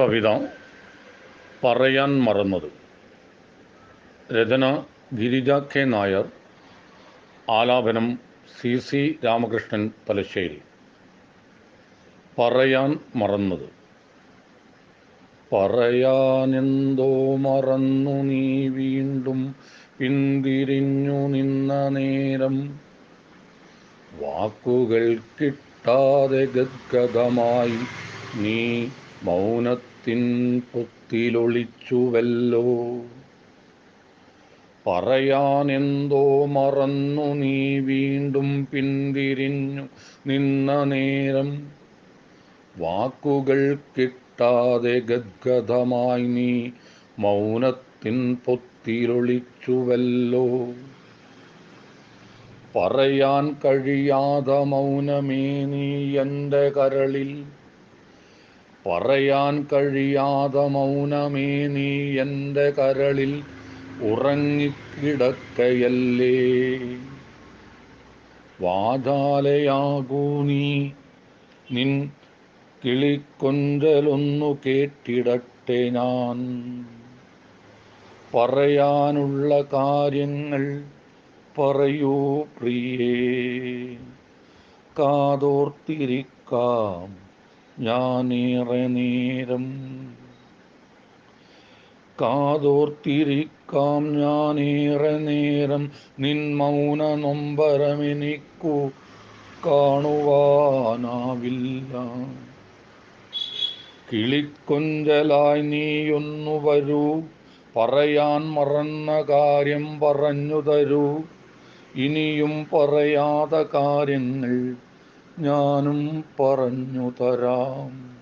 കവിത പറയാൻ മറന്നത്. രചന ഗിരിജ കെ നായർ. ആലാപനം സി സി രാമകൃഷ്ണൻ തലശ്ശേരി പറയാൻ മറന്നത്. പറയാനെന്തോ മറന്നു നീ വീണ്ടും പിന്തിരിഞ്ഞു നിന്ന നേരം. വാക്കുകൾ കിട്ടാതെ ഗദ്ഗതമായി നീ മൗനത്തിൻ പൊത്തിലൊളിച്ചുവല്ലോ പറയാനെന്തോ മറന്നു നീ വീണ്ടും പിന്തിരിഞ്ഞു നിന്ന നേരം. വാക്കുകൾ കിട്ടാതെ ഗദ്ഗതമായി നീ മൗനത്തിൻ പൊത്തിലൊളിച്ചുവല്ലോ. പറയാൻ കഴിയാതെ മൗനമേ നീ എന്റെ കരളിൽ പറയാൻ കഴിയാതെ മൗനമേ നീ എന്റെ കരളിൽ ഉറങ്ങിക്കിടക്കയല്ലേ. വാതാലയാകൂ നീ നിൻ കിളിക്കൊഞ്ചലൊന്നു കേട്ടിടട്ടെ ഞാൻ. പറയാനുള്ള കാര്യങ്ങൾ പറയൂ പ്രിയേ. കാതോർത്തിരിക്കാം. ഞാനേറെ നേരം കാതോർത്തിരിക്കാം ഞാനേറെ നേരം നിൻ മൗന നൊമ്പരമെനിക്കു കാണുവാനാവില്ല കിളിക്കൊഞ്ചലായി നീയൊന്നു വരൂ പറയാൻ മറന്ന കാര്യം പറഞ്ഞു തരൂ ഇനിയും പറയാത്ത കാര്യങ്ങൾ ഞാനും പറഞ്ഞു തരാം.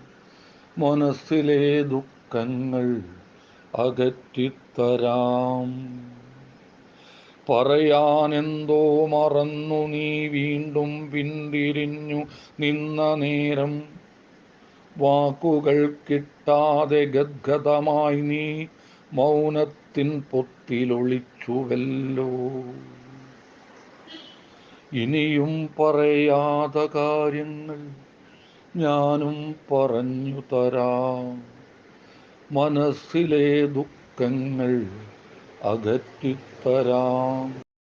മനസ്സിലെ ദുഃഖങ്ങൾ അകറ്റിത്തരാം. പറയാനെന്തോ മറന്നു നീ വീണ്ടും പിന്തിരിഞ്ഞു നിന്ന നേരം. വാക്കുകൾ കിട്ടാതെ ഗദ്ഗതമായി നീ മൗനത്തിൻ പൊത്തിലൊളിച്ചുവല്ലോ. ഇനിയും പറയാത കാര്യങ്ങൾ ഞാനും പറഞ്ഞു തരാം. മനസ്സിലെ ദുഃഖങ്ങൾ അകറ്റിത്തരാം.